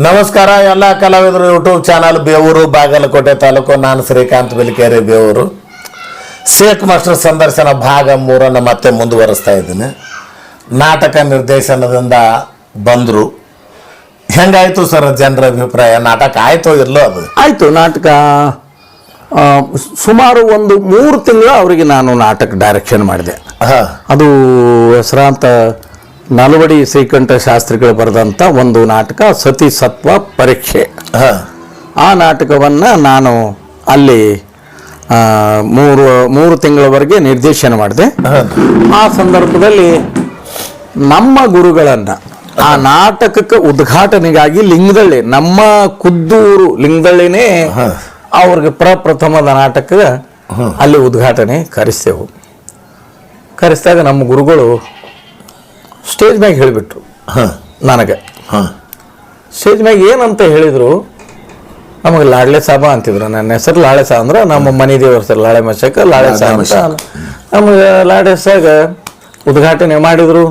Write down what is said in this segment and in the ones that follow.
ನಮಸ್ಕಾರ ಎಲ್ಲ ಕಲಾವಿದರು ಯೂಟ್ಯೂಬ್ ಚಾನಲ್ ಬೇವೂರು ಬಾಗಲಕೋಟೆ ತಾಲೂಕು ನಾನು ಶ್ರೀಕಾಂತ್ ಬಿಲ್ಕೇರಿ ಬೇವೂರು. ಶೇಖ್ ಮಾಸ್ಟರ್ ಸಂದರ್ಶನ ಭಾಗ ಮೂರನ್ನು ಮತ್ತೆ ಮುಂದುವರಿಸ್ತಾ ಇದ್ದೀನಿ. ನಾಟಕ ನಿರ್ದೇಶನದಿಂದ ಬಂದರು. ಹೆಂಗಾಯಿತು ಸರ್ ಜನರ ಅಭಿಪ್ರಾಯ? ನಾಟಕ ಆಯ್ತೋ ಇರಲೋ ಅದು? ಆಯಿತು ನಾಟಕ ಸುಮಾರು ಒಂದು ಮೂರು ತಿಂಗಳು ಅವರಿಗೆ ನಾನು ನಾಟಕ ಡೈರೆಕ್ಷನ್ ಮಾಡಿದೆ. ಅದು ಹೆಸರಾಂತ ನಲ್ವಡಿ ಶ್ರೀಕಂಠ ಶಾಸ್ತ್ರಿಗಳು ಬರೆದಂಥ ಒಂದು ನಾಟಕ ಸತಿ ಸತ್ವ ಪರೀಕ್ಷೆ. ಆ ನಾಟಕವನ್ನು ನಾನು ಅಲ್ಲಿ ಮೂರು ಮೂರು ತಿಂಗಳವರೆಗೆ ನಿರ್ದೇಶನ ಮಾಡಿದೆ. ಆ ಸಂದರ್ಭದಲ್ಲಿ ನಮ್ಮ ಗುರುಗಳನ್ನು ಆ ನಾಟಕಕ್ಕೆ ಉದ್ಘಾಟನೆಗಾಗಿ ಲಿಂಗದಳ್ಳಿ ನಮ್ಮ ಕುದ್ದೂರು ಲಿಂಗದಳ್ಳಿನೇ. ಅವ್ರಿಗೆ ಪ್ರಪ್ರಥಮದ ನಾಟಕ ಅಲ್ಲಿ ಉದ್ಘಾಟನೆ ಕರೆಸ್ತೇವು. ಕರೆಸಿದಾಗ ನಮ್ಮ ಗುರುಗಳು ಸ್ಟೇಜ್ ಮ್ಯಾಗ ಹೇಳಿಬಿಟ್ರು. ಹಾಂ. ನನಗೆ. ಹಾಂ. ಸ್ಟೇಜ್ ಮ್ಯಾಗ ಏನಂತ ಹೇಳಿದರು ನಮಗೆ ಲಾಡ್ಲೆ ಸಾಬ ಅಂತಿದ್ರು. ನನ್ನ ಹೆಸರು ಲಾಳೆ ಸಾ ಅಂದ್ರೆ ನಮ್ಮ ಮನೆ ದೇವರ ಸರ್ ಲಾಳೆ ಮಶಕ ಲಾಳೆ ಸಾ ಅಂತ. ನಮಗೆ ಲಾಡೆ ಸಾಗ ಉದ್ಘಾಟನೆ ಮಾಡಿದರು.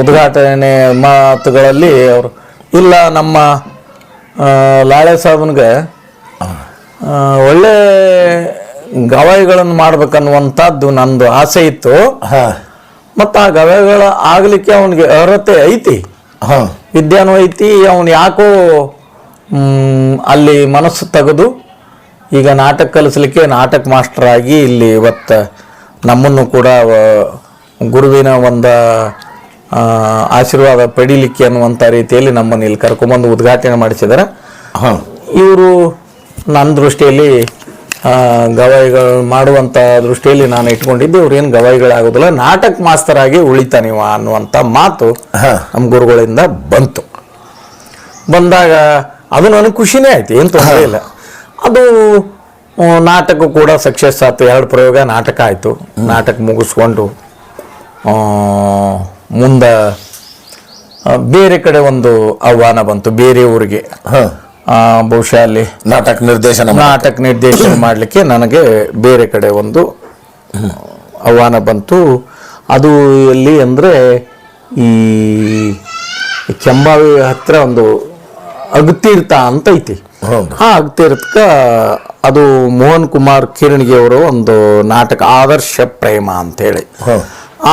ಉದ್ಘಾಟನೆ ಮಾತುಗಳಲ್ಲಿ ಅವರು ಇಲ್ಲ ನಮ್ಮ ಲಾಳೆ ಸಾಬನ್ಗೆ ಒಳ್ಳೆ ಗವಾಯಿಗಳನ್ನು ಮಾಡ್ಬೇಕನ್ನುವಂಥದ್ದು ನಂದು ಆಸೆ ಇತ್ತು. ಹಾಂ. ಮತ್ತು ಆ ಗವಾಯಿಗಳ ಆಗಲಿಕ್ಕೆ ಅವನಿಗೆ ಅರ್ಹತೆ ಐತಿ? ಹಾಂ. ವಿದ್ಯಾನು ಐತಿ ಅವನು ಯಾಕೋ ಅಲ್ಲಿ ಮನಸ್ಸು ತೆಗೆದು ಈಗ ನಾಟಕ ಕಲಿಸ್ಲಿಕ್ಕೆ ನಾಟಕ ಮಾಸ್ಟರ್ ಆಗಿ ಇಲ್ಲಿ ಇವತ್ತು ನಮ್ಮನ್ನು ಕೂಡ ಗುರುವಿನ ಒಂದು ಆಶೀರ್ವಾದ ಪಡೀಲಿಕ್ಕೆ ಅನ್ನುವಂಥ ರೀತಿಯಲ್ಲಿ ನಮ್ಮನ್ನು ಇಲ್ಲಿ ಕರ್ಕೊಂಬಂದು ಉದ್ಘಾಟನೆ ಮಾಡಿಸಿದ್ದಾರೆ ಹಾಂ. ಇವರು ನನ್ನ ದೃಷ್ಟಿಯಲ್ಲಿ ಗವಾಯಿಗಳು ಮಾಡುವಂಥ ದೃಷ್ಟಿಯಲ್ಲಿ ನಾನು ಇಟ್ಕೊಂಡಿದ್ದೆ ಇವ್ರು ಏನು ಗವಾಯಿಗಳಾಗೋದಿಲ್ಲ ನಾಟಕ ಮಾಸ್ತರಾಗಿ ಉಳಿತಾನಿವ ಅನ್ನುವಂಥ ಮಾತು ಹಾಂ. ನಮ್ಮ ಗುರುಗಳಿಂದ ಬಂತು. ಬಂದಾಗ ಅದು ನನಗೆ ಖುಷಿನೇ ಆಯ್ತು ಏನು ತೊಂದರೆ ಇಲ್ಲ. ಅದು ನಾಟಕ ಕೂಡ ಸಕ್ಸಸ್ ಆಯ್ತು ಎರಡು ಪ್ರಯೋಗ ನಾಟಕ ಆಯಿತು ನಾಟಕ ಮುಗಿಸ್ಕೊಂಡು ಮುಂದೆ ಬೇರೆ ಕಡೆ ಒಂದು ಆಹ್ವಾನ ಬಂತು ಬೇರೆ ಊರಿಗೆ. ಬಹುಶಃ ಅಲ್ಲಿ ನಾಟಕ ನಿರ್ದೇಶನ ನಾಟಕ ನಿರ್ದೇಶನ ಮಾಡಲಿಕ್ಕೆ ನನಗೆ ಬೇರೆ ಕಡೆ ಒಂದು ಆಹ್ವಾನ ಬಂತು. ಅದು ಎಲ್ಲಿ ಅಂದರೆ ಈ ಕೆಂಬಾವಿ ಹತ್ರ ಒಂದು ಅಗತೀರ್ಥ ಅಂತ ಐತಿ. ಆ ಅಗತೀರ್ಥಕ್ಕೆ ಅದು ಮೋಹನ್ ಕುಮಾರ್ ಕಿರಣ್ಗೆಯವರು ಒಂದು ನಾಟಕ ಆದರ್ಶ ಪ್ರೇಮ ಅಂತೇಳಿ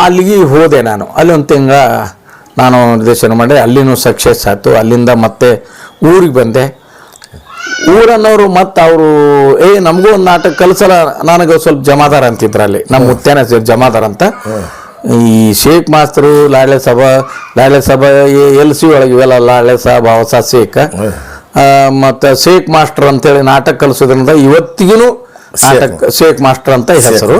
ಅಲ್ಲಿಗೆ ಹೋದೆ ನಾನು. ಅಲ್ಲಿ ಒಂದು ತಿಂಗಳ ನಾನು ನಿರ್ದೇಶನ ಮಾಡಿ ಅಲ್ಲಿನೂ ಸಕ್ಸಸ್ ಆಯಿತು. ಅಲ್ಲಿಂದ ಮತ್ತೆ ಊರಿಗೆ ಬಂದೆ. ಊರನ್ನವರು ಮತ್ತೆ ಅವರು ಏ ನಮಗೂ ಒಂದು ನಾಟಕ ಕಲಿಸಲ್ಲ ನನಗೆ ಸ್ವಲ್ಪ ಜಮಾದಾರ ಅಂತಿದ್ರು ಅಲ್ಲಿ ನಮ್ಮ ಮುತ್ತೇನ ಜಮಾದಾರ ಅಂತ. ಈ ಶೇಖ್ ಮಾಸ್ತರು ಲಾಳೆ ಸಭಾ ಲಾಳೆ ಸಭಾ ಎಲ್ ಸಿ ಒಳಗೆ ಇವೆಲ್ಲ ಲಾಳೆ ಸಾಬ ಹೊಸ ಶೇಖ್. ಮತ್ತು ಮತ್ತೆ ಶೇಖ್ ಮಾಸ್ಟರ್ ಅಂತೇಳಿ ನಾಟಕ ಕಲಿಸೋದ್ರಿಂದ ಇವತ್ತಿಗೂ ನಾಟಕ ಶೇಖ್ ಮಾಸ್ಟರ್. ಅಂತ ಹೆಸರು.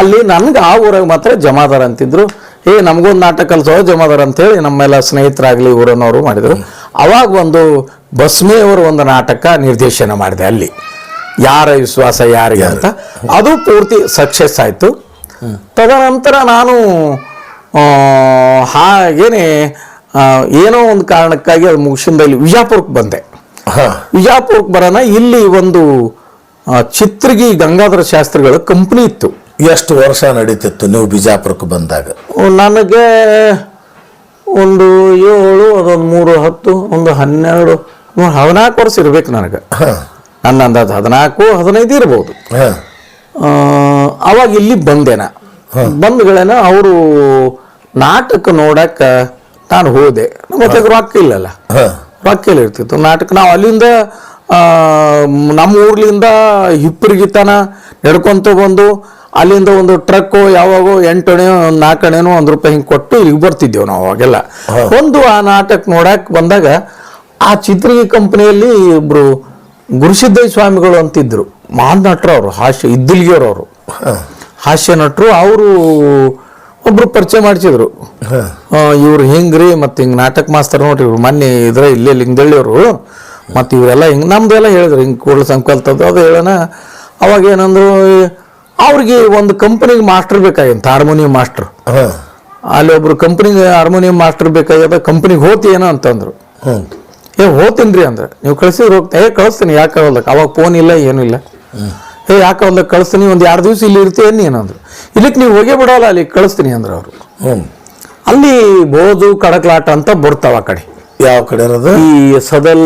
ಅಲ್ಲಿ ನನಗೆ ಆ ಊರಾಗ ಮಾತ್ರ ಜಮಾದಾರ ಅಂತಿದ್ರು. ಏ ನಮಗೊಂದು ನಾಟಕ ಕಲಿಸೋ ಜಮಾದಾರ ಅಂತೇಳಿ ನಮ್ಮೆಲ್ಲ ಸ್ನೇಹಿತರಾಗ್ಲಿ ಊರನ್ನವರು ಮಾಡಿದ್ರು. ಅವಾಗ ಒಂದು ಬಸ್ಮೆಯವರು ಒಂದು ನಾಟಕ ನಿರ್ದೇಶನ ಮಾಡಿದೆ ಅಲ್ಲಿ. ಯಾರ ವಿಶ್ವಾಸ ಯಾರಿಗೆ ಅಂತ. ಅದು ಪೂರ್ತಿ ಸಕ್ಸಸ್ ಆಯಿತು. ತದನಂತರ ನಾನು ಹಾಗೇನೆ ಏನೋ ಒಂದು ಕಾರಣಕ್ಕಾಗಿ ಅದು ಮುಗಿಸಿಂದ ಇಲ್ಲಿ ವಿಜಾಪುರಕ್ಕೆ ಬಂದೆ. ಹಾಂ. ವಿಜಾಪುರಕ್ಕೆ ಬರೋಣ ಇಲ್ಲಿ ಒಂದು ಚಿತ್ರಗಿ ಗಂಗಾಧರ ಶಾಸ್ತ್ರಿಗಳ ಕಂಪ್ನಿ ಇತ್ತು. ಎಷ್ಟು ವರ್ಷ ನಡೀತಿತ್ತು ನೀವು ಬಿಜಾಪುರಕ್ಕೆ ಬಂದಾಗ? ನನಗೆ ಒಂದು ಏಳು ಅದೊಂದು ಮೂರು ಹತ್ತು ಒಂದು ಹನ್ನೆರಡು ಹದಿನಾಲ್ಕು ವರ್ಷ ಇರ್ಬೇಕು ನನಗೆ. ನನ್ನ ಅಂದಾಜು ಹದಿನಾಲ್ಕು ಹದಿನೈದು ಇರ್ಬೋದು. ಅವಾಗ ಇಲ್ಲಿ ಬಂದೇನ ಬಂದ್ಗಳೇನ ಅವರು ನಾಟಕ ನೋಡಕ್ಕೆ ನಾನು ಹೋದೆ. ಮತ್ತೆ ರೊಕ್ಕ ಇಲ್ಲಲ್ಲ. ರೊಕ್ಕ ಇಲ್ಲ ಇರ್ತಿತ್ತು. ನಾಟಕ ನಾವು ಅಲ್ಲಿಂದ ನಮ್ಮ ಊರ್ಲಿಂದ ಹಿಪ್ಪರಿಗೆ ತನ ನಡ್ಕೊಂತ ಬಂದು ಅಲ್ಲಿಂದ ಒಂದು ಟ್ರಕ್ಕು ಯಾವಾಗೋ ಎಂಟಣೆ ಒಂದು ನಾಲ್ಕಣೆನೋ ಒಂದು ರೂಪಾಯಿ ಹಿಂಗೆ ಕೊಟ್ಟು ಇಲ್ಲಿಗೆ ಬರ್ತಿದ್ದೆವು ನಾವು ಅವಾಗೆಲ್ಲ. ಒಂದು ಆ ನಾಟಕ ನೋಡಕ್ಕೆ ಬಂದಾಗ ಆ ಚಿತ್ರಿಗೆ ಕಂಪನಿಯಲ್ಲಿ ಇಬ್ರು ಗುರುಸಿದ್ದ ಸ್ವಾಮಿಗಳು ಅಂತಿದ್ರು. ಮಹಾನ್ ನಟರು ಅವರು ಹಾಸ್ಯ ಇದ್ದಿಲ್ಗಿಯವರು ಅವರು. ಹಾಸ್ಯ ನಟರು ಅವರು ಒಬ್ರು ಪರಿಚಯ ಮಾಡಿಸಿದ್ರು. ಇವ್ರು ಹಿಂಗ್ರಿ ಮತ್ತು ಹಿಂಗೆ ನಾಟಕ ಮಾಸ್ತರ್ ನೋಡ್ರಿ ಇವ್ರು ಮೊನ್ನೆ ಇದ್ರೆ ಇಲ್ಲೇ ಲಿಂಗದಳ್ಳಿಯವರು. ಮತ್ತು ಇವರೆಲ್ಲ ಹಿಂಗೆ ನಮ್ದೆಲ್ಲ ಹೇಳಿದ್ರು ಹಿಂಗೆ ಕೂಡಲ ಸಂಕಲ್ತದ್ದು ಅದು ಹೇಳೋಣ. ಅವಾಗ ಏನಂದ್ರು ಅವ್ರಿಗೆ ಒಂದು ಕಂಪನಿಗೆ ಮಾಸ್ಟರ್ ಬೇಕಾಗಿತ್ತು ಹಾರ್ಮೋನಿಯಂ ಮಾಸ್ಟರ್ ಅಲ್ಲಿ ಒಬ್ರು ಕಂಪ್ನಿಗೆ ಹಾರ್ಮೋನಿಯಂ ಮಾಸ್ಟರ್ ಬೇಕಾಗ್ಯದ ಕಂಪ್ನಿಗೆ ಹೋತಿ ಏನೋ ಅಂತಂದ್ರು. ಏ ಹೋತೀನ್ರಿ ಅಂದ್ರೆ. ನೀವು ಕಳಿಸಿದ್ರೆ ಹೋಗ್ತಾ ಏ ಕಳಿಸ್ತೀನಿ ಯಾಕೆ ಹೋದಕ್ಕೆ ಅವಾಗ ಫೋನ್ ಇಲ್ಲ ಏನೂ ಇಲ್ಲ. ಏ ಯಾಕೆ ಹೋದಕ್ಕೆ ಕಳಿಸ್ತೀನಿ ಒಂದು ಎರಡು ದಿವಸ ಇಲ್ಲಿ ಇರ್ತೀನಿ ಏನಂದ್ರು ಇಲ್ಲಿಗೆ ನೀವು ಹೋಗೇ ಬಿಡೋಲ್ಲ ಅಲ್ಲಿ ಕಳಿಸ್ತೀನಿ ಅಂದ್ರೆ ಅವರು. ಅಲ್ಲಿ ಬೋದು ಕಡಕ್ಲಾಟ ಅಂತ ಬರ್ತಾವ ಆ ಕಡೆ. ಯಾವ ಕಡೆ ಇರೋದು? ಈ ಸದಲ್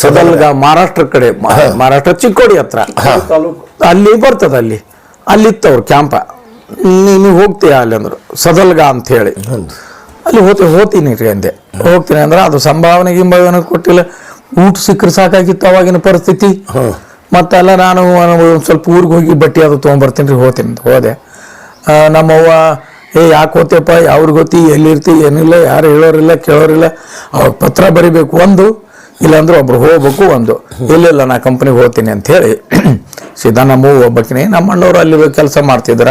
ಸದಲ್ಗ ಮಹಾರಾಷ್ಟ್ರ ಕಡೆ ಮಹಾ- ಮಹಾರಾಷ್ಟ್ರ ಚಿಕ್ಕೋಡಿ ಹತ್ರ. ಅಲ್ಲಿ ಬರ್ತದ ಅಲ್ಲಿ. ಅಲ್ಲಿತ್ತವ್ರು ಕ್ಯಾಂಪ ನೀನು ಹೋಗ್ತೀಯ ಅಲ್ಲಿ ಅಂದರು. ಸದಲ್ಗ ಅಂತ ಹೇಳಿ. ಅಲ್ಲಿ ಹೋಗ್ತೀನಿ ಹೋಗ್ತೀನಿ ರೀ ಅಂದೆ. ಹೋಗ್ತೀನಿ ಅಂದ್ರೆ ಅದು ಸಂಭಾವನೆ ಏನೂ ಕೊಟ್ಟಿಲ್ಲ. ಊಟ ಸಿಕ್ಕರೆ ಸಾಕಾಗಿತ್ತು ಅವಾಗಿನ ಪರಿಸ್ಥಿತಿ. ಮತ್ತೆಲ್ಲ ನಾನು ಒಂದು ಸ್ವಲ್ಪ ಊರಿಗೆ ಹೋಗಿ ಬಟ್ಟೆ ಅದು ತೊಗೊಂಬರ್ತೀನಿ ರೀ ಹೋಗ್ತೀನಿ ಹೋದೆ. ನಮ್ಮವ್ವ ಏ ಯಾಕೆ ಹೋತೇಪ್ಪ ಯಾವ್ರಿಗೆ ಗೊತ್ತಿ? ಎಲ್ಲಿರ್ತಿ? ಏನಿಲ್ಲ? ಯಾರು ಹೇಳೋರಿಲ್ಲ? ಕೇಳೋರಿಲ್ಲ? ಅವ್ರ ಪತ್ರ ಬರಿಬೇಕು. ಒಂದು ಇಲ್ಲಾಂದ್ರೆ ಒಬ್ರು ಹೋಗ್ಬೇಕು ಒಂದು ಇಲ್ಲ ನಾ ಕಂಪ್ನಿಗೆ ಹೋಗ್ತೀನಿ ಅಂತ ಹೇಳಿ ಸೀದಾ ನಮ್ಮವ್ವ ಒಬ್ಬಕಿನೇ ನಮ್ಮ ಅಣ್ಣವ್ರು ಅಲ್ಲಿ ಕೆಲಸ ಮಾಡ್ತಿದ್ರ.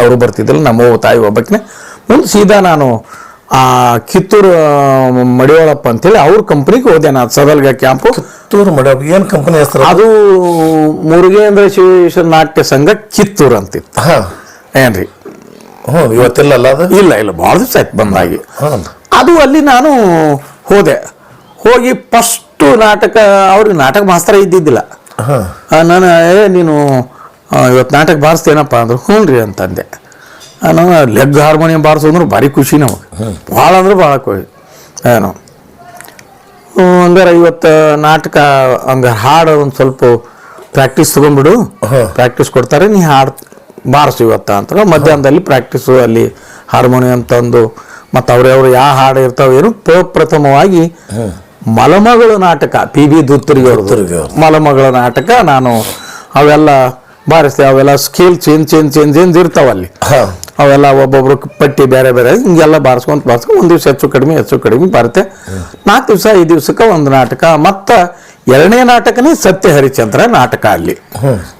ಅವರು ಬರ್ತಿದ್ದಿಲ್ಲ ನಮ್ಮವ್ವ ತಾಯಿ ಒಬ್ಬಕಿನೇ. ಮುಂದೆ ಸೀದಾ ನಾನು ಆ ಕಿತ್ತೂರು ಮಡಿಯೋಳಪ್ಪ ಅಂತೇಳಿ ಅವ್ರ ಕಂಪ್ನಿಗೆ ಹೋದೆ ನಾನು ಸದಲ್ಗ ಕ್ಯಾಂಪು ಕಿತ್ತೂರು ಮಡಿಯಪ್ಪ ಏನು ಕಂಪ್ನಿ ಹೆಸರು? ಅದು ಮುರುಗೇಂದ್ರ ಶಿವೇಶ್ವರ ನಾಟ್ಯ ಸಂಘ ಕಿತ್ತೂರು ಅಂತಿತ್ತು. ಹಾಂ. ಏನ್ರಿ? ಹ್ಞೂ ಇವತ್ತಿಲ್ಲಲ್ಲ ಅದು? ಇಲ್ಲ ಇಲ್ಲ ಭಾಳ ದಿವಸ ಆಯ್ತು ಬಂದಾಗಿ. ಅದು ಅಲ್ಲಿ ನಾನು ಹೋದೆ. ಹೋಗಿ ಫಸ್ಟು ನಾಟಕ ಅವ್ರಿಗೆ ನಾಟಕ ಮಾಸ್ತರ ಇದ್ದಿದ್ದಿಲ್ಲ. ನಾನು ಏ ನೀನು ಇವತ್ತು ನಾಟಕ ಬಾರಿಸ್ತೇನಪ್ಪ ಅಂದ್ರೆ ಹ್ಞೂ ರೀ ಅಂತಂದೆ. ನಾನು ಲೆಗ್ ಹಾರ್ಮೋನಿಯಂ ಬಾರಿಸೋದ್ರೆ ಭಾರಿ ಖುಷಿ ನಮಗೆ. ಭಾಳ ಅಂದ್ರೆ ಭಾಳ ಖುಷಿ ಏನೋ. ಹಂಗಾರೆ ಇವತ್ತು ನಾಟಕ ಹಂಗಾರೆ ಹಾಡು ಒಂದು ಸ್ವಲ್ಪ ಪ್ರಾಕ್ಟೀಸ್ ತಗೊಂಡ್ಬಿಡು. ಪ್ರಾಕ್ಟೀಸ್ ಕೊಡ್ತಾರೆ ನೀ ಹಾಡು ಬಾರಿಸು ಇವತ್ತ ಅಂತ. ಮಧ್ಯಾಹ್ನದಲ್ಲಿ ಪ್ರಾಕ್ಟೀಸು ಅಲ್ಲಿ ಹಾರ್ಮೋನಿಯಂ ತಂದು ಮತ್ತು ಅವ್ರವ್ರು ಯಾವ ಹಾಡು ಇರ್ತಾವೆ ಏನು ಪ್ರಥಮವಾಗಿ ಮಲಮಗಳು ನಾಟಕ ಪಿ ಬಿ ದುತ್ತರಿಗೆ ಮಲಮಗಳ ನಾಟಕ ನಾನು ಅವೆಲ್ಲ ಬಾರಿಸ್ತೆ ಅವೆಲ್ಲ scale change change change change ಇರ್ತಾವಲ್ಲಿ. ಅವೆಲ್ಲ ಒಬ್ಬೊಬ್ರು ಪಟ್ಟಿ ಬೇರೆ ಬೇರೆ ಹಿಂಗೆಲ್ಲ ಬಾರಿಸ್ಕೊಂತ ಬಾರಿಸ್ಕೊಂಡು ಒಂದು ದಿವಸ ಹೆಚ್ಚು ಕಡಿಮೆ ಹೆಚ್ಚು ಕಡಿಮೆ ಬರುತ್ತೆ. ನಾಲ್ಕು ದಿವಸ ಐದು ದಿವಸಕ್ಕೆ ಒಂದು ನಾಟಕ. ಮತ್ತು ಎರಡನೇ ನಾಟಕನೇ ಸತ್ಯ ಹರಿಚಂದ್ರ ನಾಟಕ ಅಲ್ಲಿ.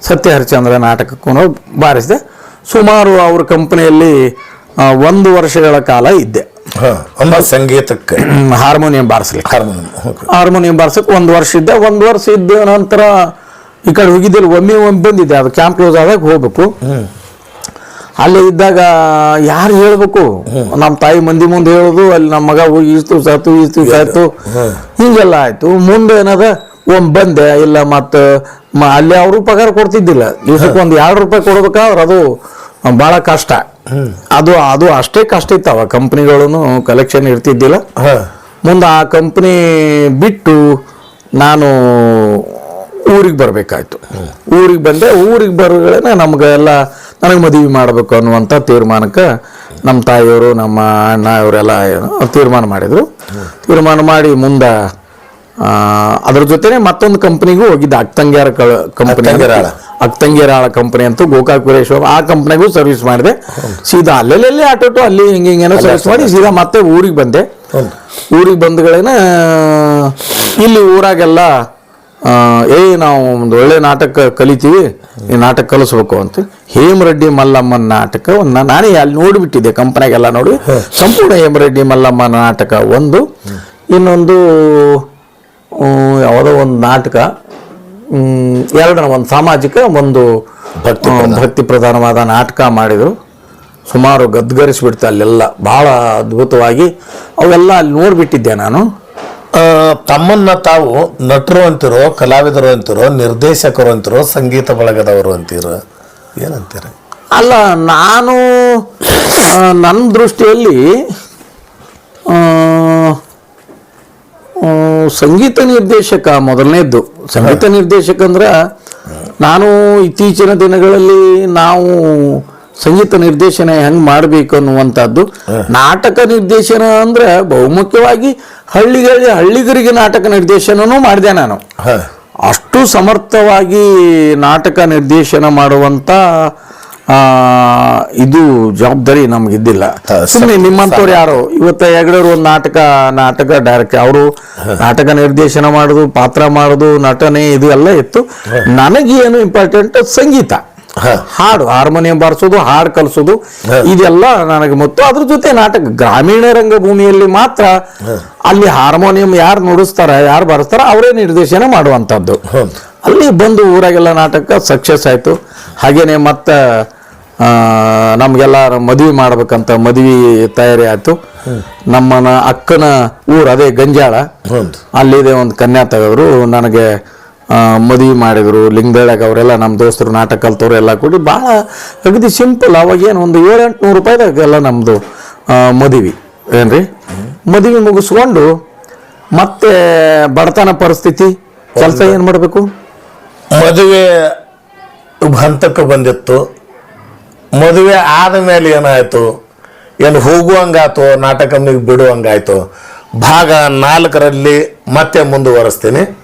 ಸತ್ಯ ಹರಿಚಂದ್ರ ನಾಟಕಕ್ಕೂ ಬಾರಿಸಿದೆ. ಸುಮಾರು ಅವ್ರ ಕಂಪನಿಯಲ್ಲಿ ಒಂದು ವರ್ಷಗಳ ಕಾಲ ಇದ್ದೆ. ಹಾಂ ಅಂದ್ರೆ ಸಂಗೀತಕ್ಕೆ. ಹಾರ್ಮೋನಿಯಂ ಬಾರಿಸ್ಲಿಕ್ಕೆ. ಹಾರ್ಮೋನಿಯಂ ಹಾರ್ಮೋನಿಯಂ ಬಾರ್ಸಕ್ಕೆ ಒಂದು ವರ್ಷ ಇದ್ದೆ. ಒಂದು ವರ್ಷ ಇದ್ದ ನಂತರ ಈ ಕಡೆ ಹೋಗಿದ್ದಿಲ್ಲ. ಒಮ್ಮೆ ಒಮ್ಮೆ ಬಂದಿದ್ದೆ. ಅದು ಕ್ಯಾಂಪ್ ಕ್ಲೋಸ್ ಆದಾಗ ಹೋಗ್ಬೇಕು. ಅಲ್ಲಿ ಇದ್ದಾಗ ಯಾರು ಹೇಳ್ಬೇಕು? ನಮ್ಮ ತಾಯಿ ಮಂದಿ ಮುಂದೆ ಹೇಳೋದು ಅಲ್ಲಿ ನಮ್ಮ ಮಗ ಹೋಗಿ ಇಷ್ಟು ಸಾತು ಇಷ್ಟು ಸಾಯ್ತು ಹಿಂಗೆಲ್ಲ ಆಯ್ತು. ಮುಂದೆ ಏನದ? ಒಮ್ಮೆ ಬಂದೆ. ಇಲ್ಲ ಮತ್ತು ಅಲ್ಲಿ ಅವರು ಪಗಾರ ಕೊಡ್ತಿದ್ದಿಲ್ಲ. ದಿವ್ಸಕ್ಕೆ ಒಂದು ಎರಡು ರೂಪಾಯಿ ಕೊಡ್ಬೇಕಾದ್ರೆ ಅದು ಭಾಳ ಕಷ್ಟ. ಅದು ಅದು ಅಷ್ಟೇ ಕಷ್ಟ ಇತ್ತವ ಕಂಪ್ನಿಗಳನ್ನು ಕಲೆಕ್ಷನ್ ಇರ್ತಿದ್ದಿಲ್ಲ ಮುಂದೆ ಆ ಕಂಪ್ನಿ ಬಿಟ್ಟು ನಾನು ಊರಿಗೆ ಬರಬೇಕಾಯ್ತು. ಊರಿಗೆ ಬಂದೆ ಊರಿಗೆ ಬರೋಗಳೇ ನಮಗೆಲ್ಲ ನನಗೆ ಮದುವೆ ಮಾಡಬೇಕು ಅನ್ನುವಂಥ ತೀರ್ಮಾನಕ್ಕೆ ನಮ್ಮ ತಾಯಿಯವರು ನಮ್ಮ ಅಣ್ಣ ಇವರೆಲ್ಲ ತೀರ್ಮಾನ ಮಾಡಿದರು. ತೀರ್ಮಾನ ಮಾಡಿ ಮುಂದೆ ಅದ್ರ ಜೊತೆನೆ ಮತ್ತೊಂದು ಕಂಪ್ನಿಗೂ ಹೋಗಿದ್ದೆ ಅಕ್ತಂಗ್ಯಾರ ಕಂಪನಿ ಅಕ್ತಂಗ್ಯಾರಾಳ. ಕಂಪನಿ ಅಂತೂ ಗೋಕಾಕ್ ವೀರೇಶ್ವರ ಆ ಕಂಪನಿಗೂ ಸರ್ವಿಸ್ ಮಾಡಿದೆ. ಸೀದಾ ಅಲ್ಲೆಲ್ಲೇ ಆಟೋಟು ಅಲ್ಲಿ ಹಿಂಗೆ ಹಿಂಗೇನೋ ಸರ್ವಿಸ್ ಮಾಡಿ ಸೀದಾ ಮತ್ತೆ ಊರಿಗೆ ಬಂದೆ. ಊರಿಗೆ ಬಂದಗಳೇನ ಇಲ್ಲಿ ಊರಾಗೆಲ್ಲ ಏ ನಾವು ಒಂದು ಒಳ್ಳೆ ನಾಟಕ ಕಲಿತೀವಿ ಈ ನಾಟಕ ಕಲಿಸ್ಬೇಕು ಅಂತ. ಹೇಮರೆಡ್ಡಿ ಮಲ್ಲಮ್ಮನ ನಾಟಕ ಒಂದು ನಾನೇ ಅಲ್ಲಿ ನೋಡಿಬಿಟ್ಟಿದ್ದೆ ಕಂಪನಿಗೆಲ್ಲ ನೋಡಿ. ಸಂಪೂರ್ಣ ಹೇಮರೆಡ್ಡಿ ಮಲ್ಲಮ್ಮನ ನಾಟಕ ಒಂದು. ಇನ್ನೊಂದು ಯಾವುದೋ ಒಂದು ನಾಟಕ ಎರಡನ ಎರಡರ ಒಂದು ಸಾಮಾಜಿಕ ಒಂದು ಭಕ್ತಿ ಭಕ್ತಿ ಪ್ರಧಾನವಾದ ನಾಟಕ ಮಾಡಿದರು. ಸುಮಾರು ಗದ್ಗರಿಸ್ಬಿಡ್ತು ಅಲ್ಲೆಲ್ಲ ಭಾಳ ಅದ್ಭುತವಾಗಿ. ಅವೆಲ್ಲ ಅಲ್ಲಿ ನೋಡಿಬಿಟ್ಟಿದ್ದೆ ನಾನು. ತಮ್ಮನ್ನ ತಾವು ನಟರು ಅಂತಿರೋ ಕಲಾವಿದರು ಅಂತಿರೋ ನಿರ್ದೇಶಕರು ಅಂತಿರೋ ಸಂಗೀತ ಬಳಗದವರು ಅಂತೀರೋ? ಏನಂತೀರ? ಅಲ್ಲ ನಾನು ನನ್ನ ದೃಷ್ಟಿಯಲ್ಲಿ ಆ, ಆ, ಸಂಗೀತ ನಿರ್ದೇಶಕ ಮೊದಲನೇದ್ದು. ಸಂಗೀತ ನಿರ್ದೇಶಕ ಅಂದ್ರೆ ನಾನು ಇತ್ತೀಚಿನ ದಿನಗಳಲ್ಲಿ ನಾವು ಸಂಗೀತ ನಿರ್ದೇಶನ ಹೆಂಗ್ ಮಾಡಬೇಕು ಅನ್ನುವಂಥದ್ದು. ನಾಟಕ ನಿರ್ದೇಶನ ಅಂದ್ರೆ ಬಹುಮುಖ್ಯವಾಗಿ ಹಳ್ಳಿಗಳಿಗೆ ಹಳ್ಳಿಗರಿಗೆ ನಾಟಕ ನಿರ್ದೇಶನನೂ ಮಾಡಿದೆ ನಾನು. ಅಷ್ಟು ಸಮರ್ಥವಾಗಿ ನಾಟಕ ನಿರ್ದೇಶನ ಮಾಡುವಂತ ಆ, ಇದು ಜವಾಬ್ದಾರಿ ನಮ್ಗಿದ್ದಿಲ್ಲ. ಸುಮ್ಮನೆ ನಿಮ್ಮಂಥವ್ರು ಯಾರು? ಇವತ್ತು ಹೆಗಡೆಯವರು ಒಂದು ನಾಟಕ ನಾಟಕ ಡೈರೆಕ್ಟ್ ಅವರು ನಾಟಕ ನಿರ್ದೇಶನ ಮಾಡೋದು ಪಾತ್ರ ಮಾಡೋದು ನಟನೆ ಇದು ಎಲ್ಲ ಇತ್ತು. ನನಗೇನು ಇಂಪಾರ್ಟೆಂಟ್ ಸಂಗೀತ. ಹಾಡು ಹಾರ್ಮೋನಿಯಂ ಬಾರಿಸೋದು ಹಾಡು ಕಲಿಸೋದು ಇದೆಲ್ಲ ನನಗೆ ಮತ್ತು ಅದ್ರ ಜೊತೆ ನಾಟಕ ಗ್ರಾಮೀಣ ರಂಗಭೂಮಿಯಲ್ಲಿ ಮಾತ್ರ ಅಲ್ಲಿ ಹಾರ್ಮೋನಿಯಂ ಯಾರು ನುಡಿಸ್ತಾರ ಯಾರು ಬಾರಿಸ್ತಾರ ಅವರೇ ನಿರ್ದೇಶನ ಮಾಡುವಂಥದ್ದು. ಅಲ್ಲಿ ಬಂದು ಊರಾಗೆಲ್ಲ ನಾಟಕ ಸಕ್ಸಸ್ ಆಯಿತು. ಹಾಗೇನೆ ಮತ್ತೆ ನಮಗೆಲ್ಲ ಮದುವೆ ಮಾಡ್ಬೇಕಂತ ಮದುವೆ ತಯಾರಿ ಆಯಿತು. ನಮ್ಮನ ಅಕ್ಕನ ಊರು ಅದೇ ಗಂಜಾಳ. ಅಲ್ಲಿದೆ ಒಂದು ಕನ್ಯಾ ತೆಗೆದ್ರು ನನಗೆ ಮದುವೆ ಮಾಡಿದ್ರು. ಲಿಂಗದಳಗ ಅವರೆಲ್ಲ ನಮ್ಮ ದೋಸ್ತರು ನಾಟಕ ಕಲ್ತವ್ರು ಎಲ್ಲ ಕೂಡಿ ಭಾಳ ಅಗದಿ ಸಿಂಪಲ್. ಅವಾಗೇನು ಒಂದು ಏಳು ನೂರು ರೂಪಾಯಿದಾಗೆಲ್ಲ ನಮ್ಮದು ಮದುವೆ. ಏನ್ರಿ? ಮದುವೆ ಮುಗಿಸ್ಕೊಂಡು ಮತ್ತೆ ಬಡತನ ಪರಿಸ್ಥಿತಿ ಕೆಲಸ ಏನು ಮಾಡಬೇಕು? ಮದುವೆ ಹಂತಕ್ಕೆ ಬಂದಿತ್ತು. ಮದುವೆ ಆದ ಮೇಲೆ ಏನಾಯ್ತು? ಏನು ಹೋಗುವಂಗಾಯ್ತು ನಾಟಕ ಬಿಡುವಂಗಾಯ್ತು. ಭಾಗ ನಾಲ್ಕರಲ್ಲಿ ಮತ್ತೆ ಮುಂದುವರಿಸ್ತೀನಿ.